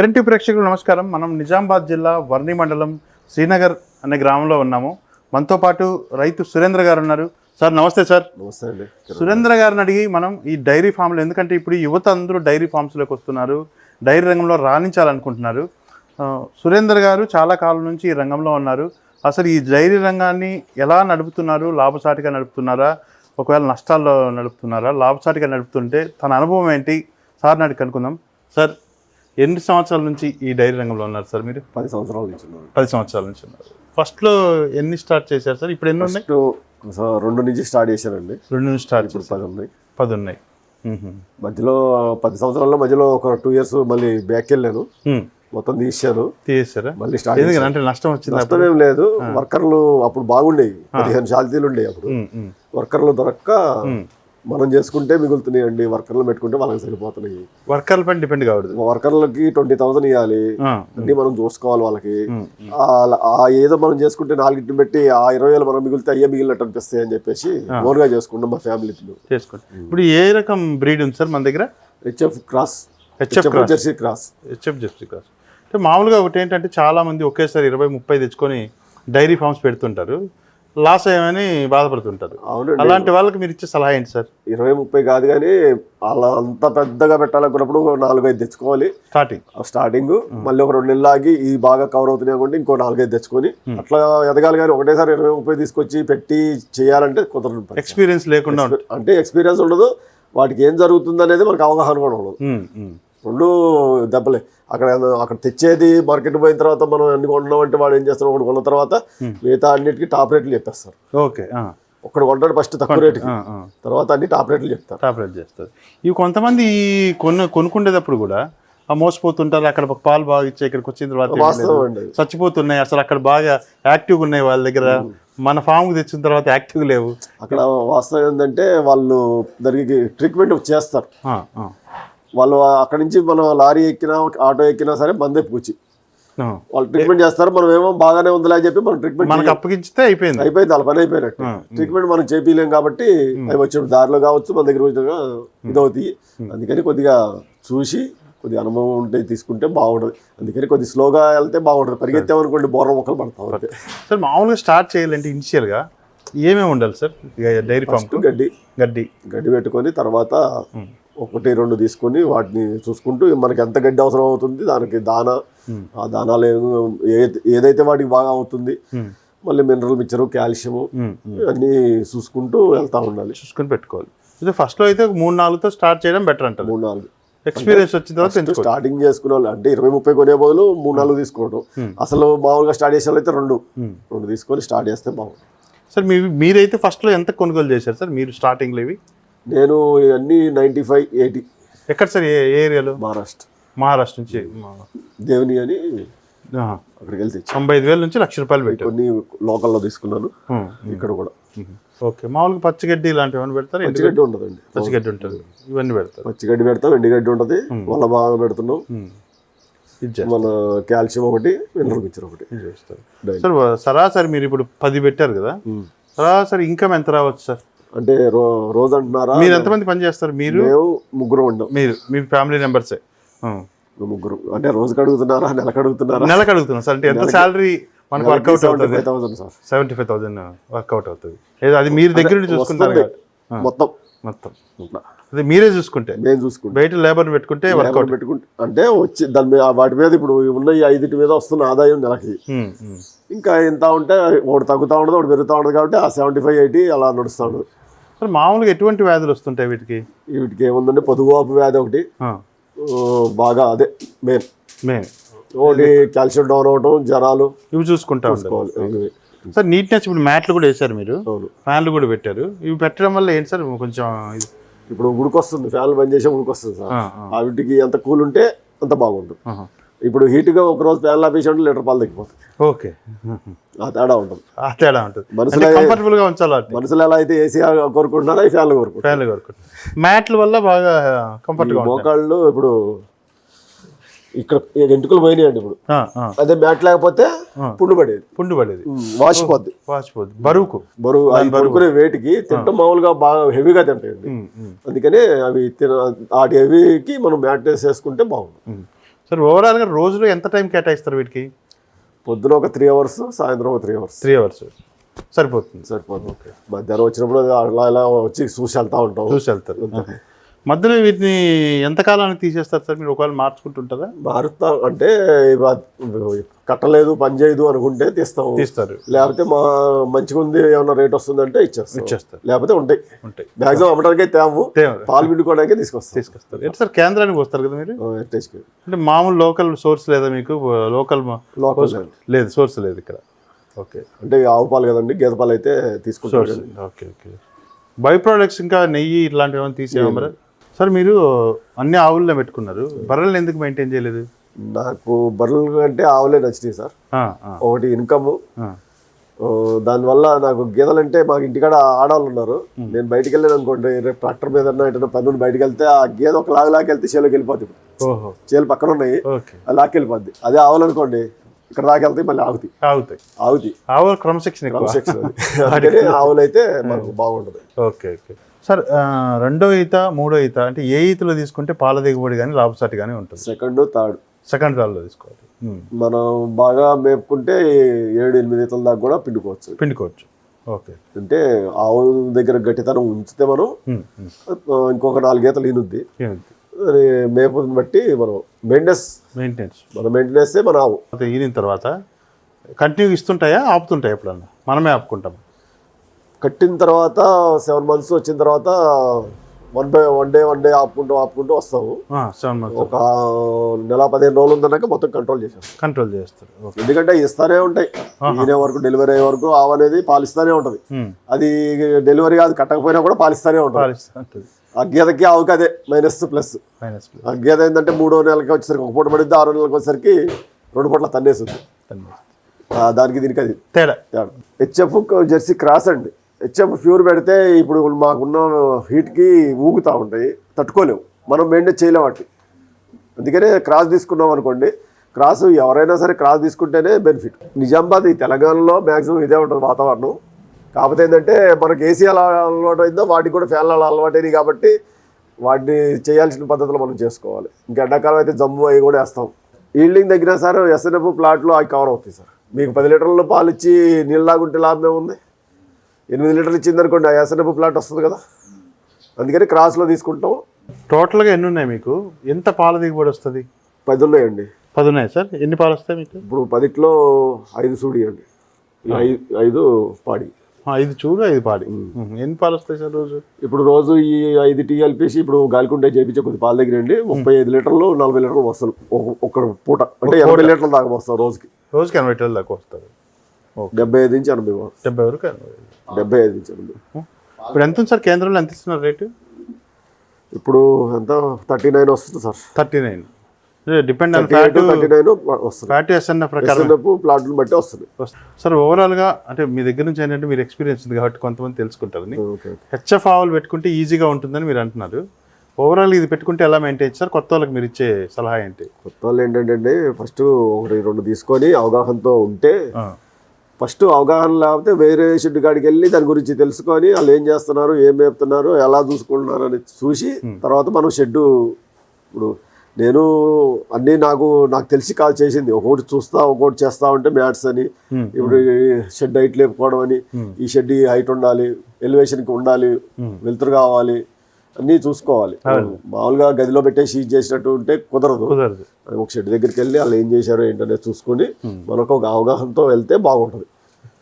Kiran tea ప్రేక్షకులు నమస్కారం. మనం నిజామాబాద్ జిల్లా వర్ణి మండలం శ్రీనగర్ అనే గ్రామంలో ఉన్నాము. మనతో పాటు రైతు సురేంద్ర గారు ఉన్నారు. సార్ నమస్తే సార్. నమస్తే అండి. సురేంద్ర గారిని అడిగి మనం ఈ డైరీ ఫామ్లో ఎందుకంటే ఇప్పుడు ఈ యువత అందరూ డైరీ ఫామ్స్లోకి వస్తున్నారు డైరీ రంగంలో రాణించాలనుకుంటున్నారు. సురేంద్ర గారు చాలా కాలం నుంచి ఈ రంగంలో ఉన్నారు. అసలు ఈ డైరీ రంగాన్ని ఎలా నడుపుతున్నారు? లాభసాటిగా నడుపుతున్నారా? ఒకవేళ నష్టాల్లో నడుపుతున్నారా? లాభసాటిగా నడుపుతుంటే తన అనుభవం ఏంటి? సార్ నాటి కనుక్కుందాం. సార్ ఎన్ని సంవత్సరాల నుంచి ఈ డైరీ రంగంలో ఉన్నారు సార్ మీరు? పది సంవత్సరాల నుంచి ఉన్నాను పది సంవత్సరాల నుంచి ఉన్నారు. ఫస్ట్లో ఎన్ని స్టార్ట్ చేశారు సార్? ఇప్పుడు ఎన్ని ఉన్నాయి? రెండు నుంచి స్టార్ట్ చేశానండి రెండు నుంచి స్టార్ట్ ఇప్పుడు పది ఉన్నాయి. పది ఉన్నాయి. మధ్యలో పది సంవత్సరాల్లో మధ్యలో ఒక టూ ఇయర్స్ మళ్ళీ బ్యాక్ వెళ్ళాను. మొత్తం తీసాను తీసేశారా? మళ్ళీ స్టార్ట్ అంటే నష్టం వచ్చింది నష్టం ఏం లేదు. వర్కర్లు అప్పుడు బాగుండేవి. పదిహేను శాలతీలు ఉండేవి అప్పుడు. వర్కర్లు దొరక్క మనం చేసుకుంటే మిగులుతున్నాయండి. వర్కర్లు పెట్టుకుంటే వాళ్ళకి సరిపోతున్నాయి. వర్కర్ల పైన డిపెండ్ కావడదు. వర్కర్లకి ట్వంటీ థౌసండ్ ఇవ్వాలి అన్ని మనం చూసుకోవాలి వాళ్ళకి. ఆ- ఏదో మనం చేసుకుంటే నాలుగింటిని పెట్టి ఆ ఇరవై వేలు మనం మిగిలితే అయ్యే మిగిలినట్టు అనిపిస్తాయి అని చెప్పేసి ఓన్గా చేసుకుంటాం మా ఫ్యామిలీతో చేసుకోండి. ఇప్పుడు ఏ రకం బ్రీడ్ ఉంది సార్ మన దగ్గర? H F cross. H F jersey cross. H F jersey cross. అంటే మామూలుగా ఒకటి ఏంటంటే చాలా మంది ఒకేసారి ఇరవై ముప్పై తెచ్చుకొని డైరీ ఫార్మ్స్ పెడుతుంటారు. లాస్ అయ్యామని బాధపడుతుంటారు అవునండి. అలాంటి వాళ్ళకి మీరు ఇచ్చే సలహా ఏంటి సార్? ఇరవై ముప్పై కాదు కానీ అలా అంత పెద్దగా పెట్టాలనుకున్నప్పుడు నాలుగైదు తెచ్చుకోవాలి. స్టార్టింగ్. స్టార్టింగ్. మళ్ళీ ఒక రెండు నెలలు ఆగి ఈ బాగా కవర్ అవుతున్నాయి అనుకుంటే ఇంకో నాలుగైదు తెచ్చుకొని అట్లా ఎదగాలి కానీ ఒకటేసారి ఇరవై ముప్పై తీసుకొచ్చి పెట్టి చేయాలంటే కుదరదు. ఎక్స్పీరియన్స్ లేకుండా అంటే ఎక్స్పీరియన్స్ ఉండదు. వాటికి ఏం జరుగుతుంది అనేది మనకు అవగాహన కూడా ఉండదు. రెండు దెబ్బలే. అక్కడ అక్కడ తెచ్చేది మార్కెట్ పోయిన తర్వాత మనం అన్ని అంటే వాడు ఏం చేస్తాడు? ఒకటి కొన్న తర్వాత మిగతా అన్నిటికీ టాప్ రేట్లు చెప్పేస్తారు. ఓకే ఒకటి కొంటాడు ఫస్ట్ తక్కువ రేటుకి. ఆ. తర్వాత అన్ని టాప్ రేట్లు చెప్తారు. టాప్ రేట్ చేస్తారు ఇవి కొంతమంది కొను కొనుక్కునేటప్పుడు కూడా ఆ మోసపోతుంటారు అక్కడ పాలు బాగా ఇచ్చే ఇక్కడికి వచ్చిన తర్వాత చచ్చిపోతున్నాయి అసలు అక్కడ బాగా యాక్టివ్గా ఉన్నాయి వాళ్ళ దగ్గర. మన ఫామ్కి తెచ్చిన తర్వాత యాక్టివ్ లేవు. అక్కడ వాస్తవం ఏంటంటే వాళ్ళు దానికి ట్రీట్మెంట్ చేస్తారు. వాళ్ళు అక్కడ నుంచి మనం లారీ ఎక్కినా ఆటో ఎక్కినా సరే మందే పూచి ఆ. వాళ్ళు ట్రీట్మెంట్ చేస్తారు మనం ఏమో బాగానే ఉందిలే అని చెప్పి మనం ట్రీట్మెంట్ మనకు అప్పగించితే అయిపోయింది. అయిపోయింది వాళ్ళ పని అయిపోయినట్టు. ట్రీట్మెంట్ మనం చేపిలేం కాబట్టి అవి వచ్చినప్పుడు దారిలో కావచ్చు మన దగ్గర వచ్చిన ఇదవుతాయి. అందుకని కొద్దిగా చూసి కొద్దిగా అనుభవం ఉంటే తీసుకుంటే బాగుంటుంది. అందుకని కొద్దిగా స్లోగా వెళ్తే బాగుంటుంది. పరిగెత్తామనుకోండి బోర్ర మొక్కలు పడతాం సార్ మామూలుగా స్టార్ట్ చేయాలంటే ఇనిషియల్గా ఏమేమి ఉండాలి సార్? డైరీ ఫామ్ గడ్డి. గడ్డి. గడ్డి పెట్టుకొని తర్వాత ఒకటి రెండు తీసుకొని వాటిని చూసుకుంటూ మనకి ఎంత గడ్డి అవసరం అవుతుంది దానికి దాన ఆ దానాలు ఏదైతే వాటికి బాగా అవుతుంది మళ్ళీ మినరల్ మిక్చరు కాల్షియము. అన్నీ చూసుకుంటూ వెళ్తా ఉండాలి. చూసుకొని పెట్టుకోవాలి. ఇది ఫస్ట్లో అయితే మూడు నాలుగుతో స్టార్ట్ చేయడం బెటర్ అంటారు మూడు నాలుగు. ఎక్స్పీరియన్స్ వచ్చిన తర్వాత స్టార్టింగ్ చేసుకునే వాళ్ళు అంటే ఇరవై ముప్పై కొనే బదులు మూడు నాలుగు తీసుకోవడం. అసలు మామూలుగా స్టార్ట్ చేసే అయితే రెండు. రెండు తీసుకొని స్టార్ట్ చేస్తే బాగుంటుంది. సార్ మీ మీరైతే ఫస్ట్లో ఎంత కొనుగోలు చేశారు సార్? మీరు స్టార్టింగ్లో ఇవి? నేను అన్ని నైంటీ ఫైవ్ ఎయిటీ ఎక్కడ సార్ ఏ ఏరియాలో? మహారాష్ట్ర. మహారాష్ట్ర నుంచి. దేవుని అని. అక్కడికి వెళ్తే. తొంభై ఐదు వేల నుంచి లక్ష రూపాయలు పెట్టారు. కొన్ని లోకల్లో తీసుకున్నాను. ఇక్కడ కూడా. ఓకే. మామూలుగా పచ్చిగడ్డి ఇలాంటివి పెడతారు? పచ్చిగడ్డి ఉండదండి. పచ్చిగడ్డి ఉంటుంది. ఇవన్నీ పెడతారు. పచ్చిగడ్డి పెడతాం ఎండుగడ్డి ఉంటుంది. వల్ల బాగా పెడుతున్నాం. మన కాల్షియం ఒకటి మినరల్ మిక్చర్ ఒకటి. సార్ సరాసరి మీరు ఇప్పుడు పది పెట్టారు కదా? సరాసరి ఇన్కమ్ ఎంత రావచ్చు సార్? అంటే రో రోజు అంటున్నారా? మీరు ఎంతమంది పని చేస్తారు? మీరు? ముగ్గురు ఉండం మీరు మీ ఫ్యామిలీ మెంబర్సే. ముగ్గురు. అంటే రోజుకి అడుగుతున్నారా? నెలకు అడుగుతున్నారా? నెలకు అడుగుతున్నాం సార్. అంటే ఎంత శాలరీ మనకు వర్కౌట్ అవుతుంది? సెవెంటీ ఫైవ్ థౌసండ్ వర్కౌట్ అవుతుంది. ఏదో అది మీరు దగ్గర నుండి చూసుకుంటారు మొత్తం. మొత్తం. అది మీరే చూసుకుంటే. మేము చూసుకుంటాం. బయట లేబర్ పెట్టుకుంటే వర్కౌట్ పెట్టుకుంటే అంటే వచ్చి దాని మీద వాటి మీద ఇప్పుడు ఉన్న ఈ ఐదింటి మీద వస్తున్న ఆదాయం నెలకి. ఇంకా ఎంత ఉంటే ఒకటి తగ్గుతూ ఉండదు ఒకటి పెరుగుతూ ఉండదు కాబట్టి ఆ సెవెంటీ ఫైవ్ ఎయిటీ అలా నడుస్తూ ఉండదు సార్ మామూలుగా ఎటువంటి వ్యాధులు వస్తుంటాయి వీటికి? వీటికి ఏముందంటే పొదుగువాపు వ్యాధి ఒకటి. బాగా అదే మెయిన్. మెయిన్. ఒకటి కాల్షియం డౌన్ అవటం జ్వరాలు. ఇవి చూసుకుంటా ఉండాలి. సార్ నీట్నెస్ ఇప్పుడు మ్యాట్లు కూడా వేశారు మీరు. ఫ్యాన్లు కూడా పెట్టారు. ఇవి పెట్టడం వల్ల ఏంటి సార్? కొంచెం ఇప్పుడు ఉడికొస్తుంది. ఫ్యాన్లు బంద్ చేసే ఉడికొస్తుంది సార్. వీటికి ఎంత కూల్ ఉంటే అంత బాగుంటుంది. ఇప్పుడు హీట్గా ఒక రోజు ఫ్యాన్లు ఆపేసి లీటర్ పాలు తగ్గిపోతుంది. ఓకే. ఆ తేడా ఉంటుంది. ఆ తేడా ఉంటుంది. మనసులో అంటే కంఫర్టబుల్గా ఉంచాలి మనుషులు ఎలా అయితే ఏసీ కోరుకుంటున్నారో ఈ ఫ్యాన్లు కోరుకుంటారు ఫ్యాన్లు కొనుక్కుంటారు మ్యాట్ల వల్ల బాగా కంఫర్ట్గా ఉంటాయి మోకాళ్ళు ఇప్పుడు ఇక్కడ వెంట్రుకలు పోయినాయండి ఇప్పుడు. అదే మ్యాట్ లేకపోతే పుండు పడేది. పుండు పడేది. వాసిపోద్ది వాచిపోద్ది బరువుకు. బరువు అవి పడుకునే వేటికి తింటాం మామూలుగా బాగా హెవీగా తింటాయండి. అందుకని అవి తిన వాటి హెవీకి మనం మ్యాట్ వేసేసుకుంటే బాగుంటుంది. సార్ ఓవరాల్గా రోజులో ఎంత టైం కేటాయిస్తారు వీటికి? పొద్దున ఒక త్రీ అవర్స్ సాయంత్రం ఒక త్రీ అవర్స్ త్రీ అవర్స్ సరిపోతుంది. సరిపోతుంది మధ్యాహ్నం వచ్చినప్పుడు అలా ఇలా వచ్చి చూసి వెళ్తా ఉంటాం. చూసి వెళ్తారు. మధ్యలో వీటిని ఎంత కాలానికి తీసేస్తారు సార్? మీరు ఒకవేళ మార్చుకుంటుంటారా? మారుతా అంటే కట్టలేదు పని చేయదు అనుకుంటే తీస్తాం తీస్తారు. లేకపోతే మా మంచిగా ఉంది ఏమన్నా రేట్ వస్తుందంటే ఇచ్చేస్తాం ఇచ్చేస్తారు. లేకపోతే ఉంటాయి. ఉంటాయి. మ్యాక్సిమం అమ్మడానికి తేము. పాలు పిండుకోవడానికి తీసుకొస్తాం తీసుకొస్తారు. ఎట్లా సార్ కేంద్రానికి వస్తారు కదా మీరు? అంటే మామూలు లోకల్ సోర్స్ లేదా మీకు? లోకల్ లోకల్ లేదు. సోర్స్ లేదు ఇక్కడ. ఓకే. అంటే ఆవు పాలు కదండి గేదె పాలు అయితే తీసుకుంటారు ఓకే ఓకే. బై ప్రోడక్ట్స్ ఇంకా నెయ్యి ఇట్లాంటివి ఏమైనా తీసేవా మరి? సార్ మీరు అన్ని ఆవుల్లో పెట్టుకున్నారు. బర్రెలను ఎందుకు మెయింటైన్ చేయలేదు? నాకు బర్రెలు అంటే ఆవులే నచ్చినాయి సార్. ఒకటి ఇన్కమ్. దానివల్ల నాకు గేదెలంటే మాకు ఇంటికాడ ఆడవాళ్ళు ఉన్నారు. నేను బయటికి వెళ్ళాను అనుకోండి రేపు ట్రాక్టర్ మీద ఎటైనా పన్నుని బయటికి వెళ్తే ఆ గేదె ఒక లాగా లాకెళ్తే చేలోకి వెళ్ళిపోతుంది చేలు పక్కన ఉన్నాయి అది లాక్కెళ్ళిపోద్ది. అదే ఆవులనుకోండి ఇక్కడ దాకా వెళ్తాయి మళ్ళీ ఆగుతాయి. ఆగుతాయి. ఆగుతాయి. ఆవు క్రమశిక్షణ అందుకని ఆవులు అయితే మనకు బాగుంటుంది. Okay okay. సార్ రెండో ఈత మూడో ఈత అంటే ఏ ఈతలో తీసుకుంటే పాల దిగుబడి కానీ లాభసాటి కానీ ఉంటుంది? Second third. సెకండ్ రాల్లో తీసుకోవాలి. ఉమ్, మనం బాగా మేపుకుంటే ఏడు ఎనిమిది ఈతల దాకా కూడా పిండుకోవచ్చు. పిండుకోవచ్చు. ఓకే. అంటే ఆవు దగ్గర గట్టితనం ఉంచితే మనం. ఆ, ఇంకొక నాలుగు ఈతలు ఈనుద్ది. మేపుని బట్టి మనం మెయింటెనెన్స్. మెయింటెనెన్స్. మన మెయింటెనెన్స్ మన ఆవు. ఈనిన తర్వాత కంటిన్యూ ఇస్తుంటాయా ఆపుతుంటాయా ఎప్పుడన్నా? మనమే ఆపుకుంటాం కట్టిన తర్వాత సెవెన్ మంత్స్ వచ్చిన తర్వాత one by one day one day ఆపుకుంటూ ఆపుకుంటూ వస్తాము ఒక నెల పదిహేను రోజులు ఉందన్నాక మొత్తం కంట్రోల్ చేసేస్తాం కంట్రోల్ చేస్తారు. ఎందుకంటే ఇస్తానే ఉంటాయి. ఈయన వరకు డెలివరీ అయ్యే వరకు ఆవు అనేది పాలిస్తానే ఉంటుంది. ఉమ్, అది డెలివరీ కాదు కట్టకపోయినా కూడా పాలిస్తానే ఉంటుంది. గీతకి ఆవుకి అదే మైనస్ ప్లస్ గీత ఏంటంటే మూడో నెలకి వచ్చేసరికి ఒక పూట పడిద్ది ఆరో నెలకి వచ్చేసరికి రెండు పూట్ల తన్నేస్తుంది. దానికి దీనికి అది తేడా. తేడా. హెచ్ఎఫ్ జెర్సీ క్రాస్ అండి. హెచ్ఎఫ్ ప్యూర్ పెడితే ఇప్పుడు మాకున్న హీట్కి ఊగుతూ ఉంటాయి తట్టుకోలేవు. మనం మెయింటైన్ చేయలేము వాటి అందుకనే క్రాస్ తీసుకున్నాం అనుకోండి క్రాస్ ఎవరైనా సరే క్రాస్ తీసుకుంటేనే బెనిఫిట్ నిజామాబాద్ ఈ తెలంగాణలో మ్యాక్సిమం ఇదే ఉంటుంది వాతావరణం. కాకపోతే ఏంటంటే మనకి ఏసీ అలా అలవాటు అయిందో వాటికి కూడా ఫ్యాన్లు అలా అలవాటైనవి కాబట్టి వాటిని చేయాల్సిన పద్ధతిలో మనం చేసుకోవాలి. ఇంకా ఎండాకాలం అయితే జమ్ము అవి కూడా వేస్తాం. ఈల్డింగ్ తగ్గినా సార్ ఎస్ఎన్ఎఫ్ ప్లాట్లో అవి కవర్ అవుతాయి సార్. మీకు పది లీటర్ల పాలు ఇచ్చి నీళ్ళు లాగుంటే లాభమే ఏముంది? ఎనిమిది లీటర్లు ఇచ్చింది అనుకోండి ఆ ఎస్ఎన్ఎఫ్ ప్లాట్ వస్తుంది కదా. అందుకని క్రాస్లో తీసుకుంటాం. టోటల్గా ఎన్ని ఉన్నాయి మీకు? ఎంత పాల దిగుబడి వస్తుంది? పది ఉన్నాయండి పది ఉన్నాయి సార్? ఎన్ని పాలు వస్తాయి మీకు? ఇప్పుడు పదిట్లో ఐదు సూడి అండి. ఐదు పాడి. ఐదు చూడు ఐదు పాడి. ఎన్ని పాలు వస్తాయి సార్ రోజు? ఇప్పుడు రోజు ఈ ఐదు టీ కలిపేసి ఇప్పుడు గాలికుంటే చేయించే కొద్ది పాల దగ్గర అండి ముప్పై ఐదు లీటర్లు నలభై లీటర్లు వస్తాను ఒక పూట. అంటే ఎనభై లీటర్ల దాకా వస్తాం రోజుకి. రోజుకి ఎనభై లీటర్ల దాకా వస్తారు డెబ్బై ఐదు నుంచి ఎనభై. డెబ్బై వరకు ఎనభై డెబ్బై ఐదు ఎనభై ఇప్పుడు ఎంత ఉంది సార్ కేంద్రంలో ఎంత ఇస్తున్నారు రేటు? ఇప్పుడు ఎంత? థర్టీ నైన్ వస్తుంది sir. Thirty nine. Depend on fat eight thirty nine వస్తుంది. ఫ్యాట్ ఎస్ఎన్ ప్రకారం ఎస్ఎన్ఎఫ్ ప్లాట్లను బట్టి వస్తుంది. సార్ ఓవరాల్గా అంటే మీ దగ్గర నుంచి ఏంటంటే మీరు ఎక్స్పీరియన్స్ ఉంది కాబట్టి కొంతమంది తెలుసుకుంటారని. ఓకే హెచ్ఎఫ్ ఆవులు పెట్టుకుంటే ఈజీగా ఉంటుందని మీరు అంటున్నారు. ఓవరాల్ ఇది పెట్టుకుంటే ఎలా మెయింటైన్ సార్ కొత్త వాళ్ళకి మీరు ఇచ్చే సలహా ఏంటి? కొత్త వాళ్ళు ఏంటంటే ఫస్ట్ ఒకటి రెండు తీసుకొని అవగాహనతో ఉంటే ఫస్ట్ అవగాహన లేకపోతే వేరే షెడ్ కాడికి వెళ్ళి దాని గురించి తెలుసుకొని వాళ్ళు ఏం చేస్తున్నారు ఏం మేపుతున్నారు ఎలా చూసుకుంటున్నారు అని చూసి తర్వాత మనం షెడ్ ఇప్పుడు నేను అన్నీ నాకు నాకు తెలిసి కాల్ చేసింది. ఒకటి చూస్తా ఒకటి చేస్తా ఉంటే మ్యాట్స్ అని. ఇప్పుడు షెడ్ హైట్ లేపుకోవడం అని ఈ షెడ్ హైట్ ఉండాలి ఎలివేషన్కి ఉండాలి వెలుతురు కావాలి అన్నీ చూసుకోవాలి. మామూలుగా గదిలో పెట్టేసి ఇది చేసినట్టు ఉంటే కుదరదు. ఒక షెడ్ దగ్గరికి వెళ్ళి వాళ్ళు ఏం చేశారో ఏంటనేది చూసుకొని మనకు ఒక అవగాహనతో వెళ్తే బాగుంటుంది.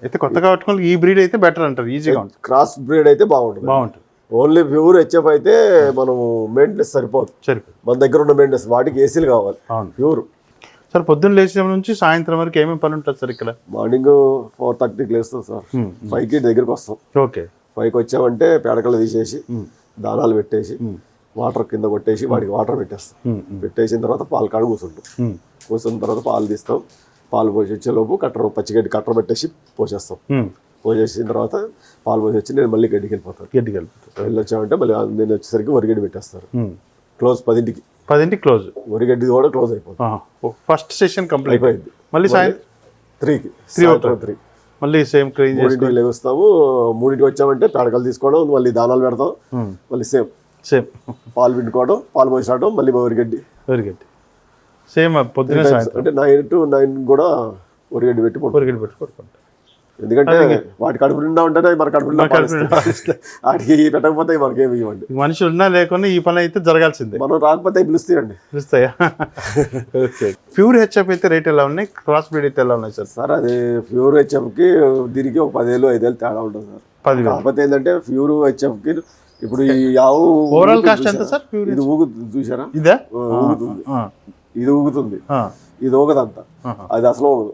అయితే కొత్తగా పెట్టుకోవాలి ఈ బ్రీడ్ అయితే బెటర్ అంటారు ఈజీగా ఉంటుంది. క్రాస్ బ్రీడ్ అయితే బాగుంటుంది. బాగుంటుంది. ఓన్లీ ప్యూర్ హెచ్ఎఫ్ అయితే మనం మెయింటెనెన్స్ సరిపోదు. సరిపోతుంది మన దగ్గర ఉన్న మెయింటెనెన్స్ వాటికి ఏసీలు కావాలి. ప్యూర్ సార్ పొద్దున్న లేచిన నుంచి సాయంత్రం వరకు ఏమేమి పని ఉంటుంది సార్ ఇక్కడ? మార్నింగ్ ఫోర్ థర్టీకి లేస్తాం సార్. ఫైవ్కి దగ్గరికి వస్తాం. ఓకే. ఫైవ్కి వచ్చామంటే పేడకలు తీసేసి దానాలు పెట్టేసి వాటర్ కింద కొట్టేసి వాడికి వాటర్ పెట్టేస్తాం. పెట్టేసిన తర్వాత పాలు కాడ కూర్చుంటాం కూర్చున్న తర్వాత పాలు తీస్తాం. పాలు పోసి వచ్చేలోపు కట్టరు పచ్చిగడ్డి కట్టరు పెట్టేసి పోసేస్తాం. పోసేసిన తర్వాత పాలు పోసి వచ్చి నేను మళ్ళీ గడ్డికి వెళ్ళిపోతాను. గడ్డి కలుపుతుంది వెళ్ళి వచ్చామంటే మళ్ళీ నేను వచ్చేసరికి వరిగడ్డి పెట్టేస్తారు. క్లోజ్ పదింటికి. పదింటికి క్లోజ్. వరిగడ్డి కూడా క్లోజ్ అయిపోతుంది. First session complete. అయిపోయింది. మళ్ళీ సాయంత్రం త్రీకి. సాయంత్రం త్రీ. మళ్ళీ సేమ్ క్లీన్ చేసి మూడింటికి లేస్తాము మూడింటికి వచ్చామంటే పేడకలు తీసుకోవడం మళ్ళీ దానాలు పెడతాం మళ్ళీ సేమ్. సేమ్ పాలు పిండుకోవడం పాలు పోసి రావడం మళ్ళీ వరిగడ్డి వెరీ గుడ్ సేమ్ పొద్దున అంటే నైన్ టు నైన్ కూడా ఒరిగడ్డి పెట్టి పడుకో పొరిగిడి పెట్టి కొడుకుంటాం ఎందుకంటే వాటి కడుపు నిండా ఉంటేనే మన కడుపు నిండా పాలిస్తాయి. వాటికి పెట్టకపోతే మనకేమి ఇవ్వండి. మనిషి ఉన్నా లేకుండా ఈ పని అయితే జరగాల్సిందే. మనం రాకపోతే పిలుస్తాయండి. ఓకే. ప్యూర్ హెచ్ఎఫ్ అయితే రేట్ ఎలా ఉన్నాయి? క్రాస్ బ్రీడ్ అయితే ఎలా ఉన్నాయి సార్? సార్ అది ప్యూర్ హెచ్ఎఫ్కి దీనికి ఒక పదేళ్ళు ఐదేళ్ళు తేడా ఉంటుంది సార్. పదివేలు. కాకపోతే ఏంటంటే ప్యూర్ హెచ్ఎఫ్కి ఇప్పుడు ఈ ఆవు ఓవరాల్ కాస్ట్ ఎంత? సార్ ప్యూర్ ఇది ఊగుతుంది చూసారా? ఇదా? ఊగుతుంది. ఇది ఊగుతుంది. ఇది ఊగదంత. అది అసలు ఊగదు.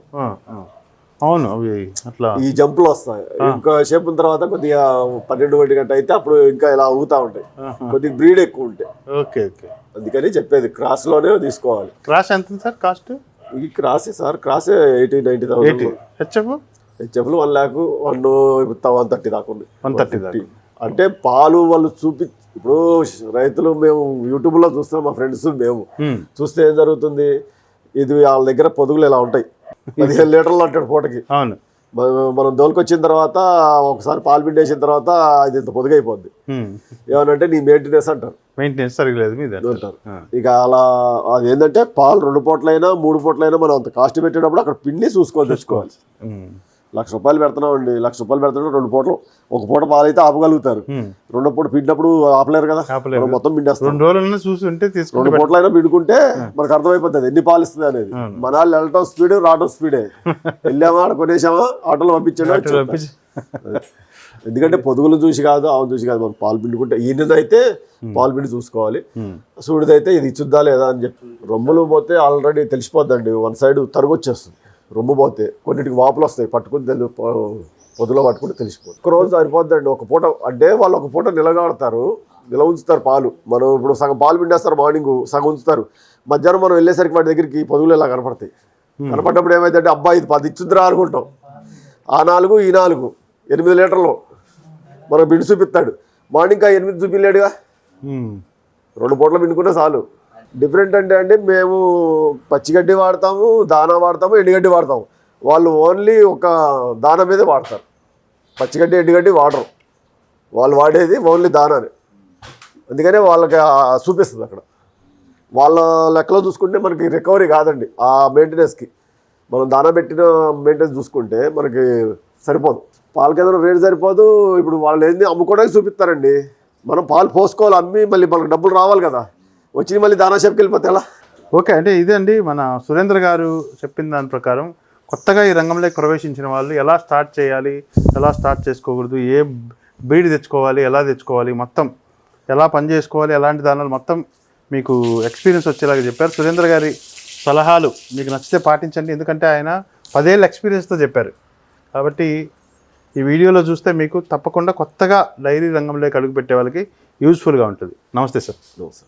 అవును అవి అట్లా. ఈ జంపులు వస్తాయి. ఇంకా షేప్ తర్వాత కొద్దిగా పన్నెండు ఒంటి గంట అయితే అప్పుడు ఇంకా ఇలా ఊగుతా ఉంటాయి. కొద్దిగా బ్రీడ్ ఎక్కువ ఉంటాయి. Okay okay. అందుకని చెప్పేది క్రాస్లోనే తీసుకోవాలి. క్రాస్ ఎంత సార్ కాస్ట్ ఈ క్రాసే sir క్రాసే eighty ninety thousand H F? హెచ్ఎఫ్లు one lakh one one thirty దాకా ఉంది వన్ థర్టీ అంటే పాలు వాళ్ళు చూపి ఇప్పుడు రైతులు మేము యూట్యూబ్లో చూస్తాం మా ఫ్రెండ్స్ మేము. ఉమ్, చూస్తే ఏం జరుగుతుంది? ఇది వాళ్ళ దగ్గర పొదుగులు ఇలా ఉంటాయి? పదిహేను లీటర్లు అంటాడు పూటకి. అవును. మనం- దోలుకొచ్చిన తర్వాత ఒకసారి పాలు పిండేసిన తర్వాత అది ఇంత పొదుగైపోద్ది. ఏమనంటే నీ మెయింటెనెన్స్ అంటారు. మెయింటెనెన్స్ సరిగలేదు మీద అంటారు. ఇక అలా అది ఏంటంటే పాలు రెండు పూటలైనా మూడు పూటలైనా మనం అంత కాస్ట్ పెట్టేటప్పుడు అక్కడ పిండి చూసుకొని తెచ్చుకోవాలి. లక్ష రూపాయలు పెడుతున్నామండి. లక్ష రూపాయలు పెడుతున్నా రెండు పూటలు ఒక పూట పాలు అయితే ఆపగలుగుతారు రెండో పూట పిండినప్పుడు ఆపలేరు కదా. మొత్తం పిండేస్తాం. రెండు రోజులన్నా చూసి ఉంటే తీసుకుంటే రెండు పూటలైనా పిండుకుంటే మనకు అర్థమైపోతుంది ఎన్ని పాలు ఇస్తుంది అనేది మన వాళ్ళు వెళ్ళటం స్పీడ్ రావటం స్పీడే వెళ్ళామా ఆడ కొనేసామా ఆటోలో పంపించాడు ఎందుకంటే పొదుగులు చూసి కాదు ఆవును చూసి కాదు మనం పాలు పిండుకుంటే ఈయనదైతే పాలు పిండి చూసుకోవాలి. సూడిదైతే ఇది ఇచ్చుద్దా లేదా అని చెప్పి రొమ్ములు పోతే ఆల్రెడీ తెలిసిపోద్దండి. వన్ సైడ్ తరుగొచ్చేస్తుంది రొమ్ము పోతే కొన్నిటికి వాపులు వస్తాయి పట్టుకుని తెలు పొదులో పట్టుకుంటే తెలిసిపోతుంది ఒక రోజు సరిపోద్దండి ఒక పూట అంటే వాళ్ళు ఒక పూట నిలగాడతారు నిల ఉంచుతారు పాలు. మనం ఇప్పుడు సగం పాలు పిండేస్తారు మార్నింగ్ సగం ఉంచుతారు. మధ్యాహ్నం మనం వెళ్ళేసరికి వాటి దగ్గరికి పొదుగులు ఇలా కనపడతాయి? కనపడ్డప్పుడు ఏమైందంటే అబ్బాయి ఇది పది ఇచ్చుద్దిరా అనుకుంటాం. ఆ నాలుగు ఈ నాలుగు ఎనిమిది లీటర్లు మనం బిండు చూపిస్తాడు. మార్నింగ్ ఆ ఎనిమిది చూపిలేడుగా? ఉమ్, రెండు పూటలు పిండుకుంటే చాలు. డిఫరెంట్ అంటే అండి మేము పచ్చిగడ్డి వాడతాము దానా వాడతాము ఎండుగడ్డి వాడతాము. వాళ్ళు ఓన్లీ ఒక దానా మీదే వాడతారు. పచ్చిగడ్డి ఎండుగడ్డి వాడరు. వాళ్ళు వాడేది ఓన్లీ దానానే. అందుకనే వాళ్ళకి చూపిస్తుంది అక్కడ. వాళ్ళ లెక్కలో చూసుకుంటే మనకి రికవరీ కాదండి. ఆ మెయింటెనెన్స్కి. మనం దానా పెట్టిన మెయింటెనెన్స్ చూసుకుంటే మనకి సరిపోదు. పాల కేంద్రం రేటు సరిపోదు. ఇప్పుడు వాళ్ళు ఏంది అమ్ముకోవడానికి చూపిస్తారండి. మనం పాలు పోసుకోవాలి అమ్మి మళ్ళీ మనకు డబ్బులు రావాలి కదా. వచ్చి మళ్ళీ దానా షాప్కి వెళ్ళిపోతే ఎలా? ఓకే అంటే ఇదండి మన సురేంద్ర గారు చెప్పిన దాని ప్రకారం కొత్తగా ఈ రంగంలోకి ప్రవేశించిన వాళ్ళు ఎలా స్టార్ట్ చేయాలి ఎలా స్టార్ట్ చేసుకోకూడదు ఏ బీడి తెచ్చుకోవాలి ఎలా తెచ్చుకోవాలి మొత్తం ఎలా పని చేసుకోవాలి ఎలాంటి దానిలో మొత్తం మీకు ఎక్స్పీరియన్స్ వచ్చేలాగా చెప్పారు. సురేంద్ర గారి సలహాలు మీకు నచ్చితే పాటించండి ఎందుకంటే ఆయన పదేళ్ళ ఎక్స్పీరియన్స్తో చెప్పారు. కాబట్టి ఈ వీడియోలో చూస్తే మీకు తప్పకుండా కొత్తగా డైరీ రంగంలోకి అడుగుపెట్టే వాళ్ళకి యూస్ఫుల్గా ఉంటుంది. నమస్తే సార్. sir.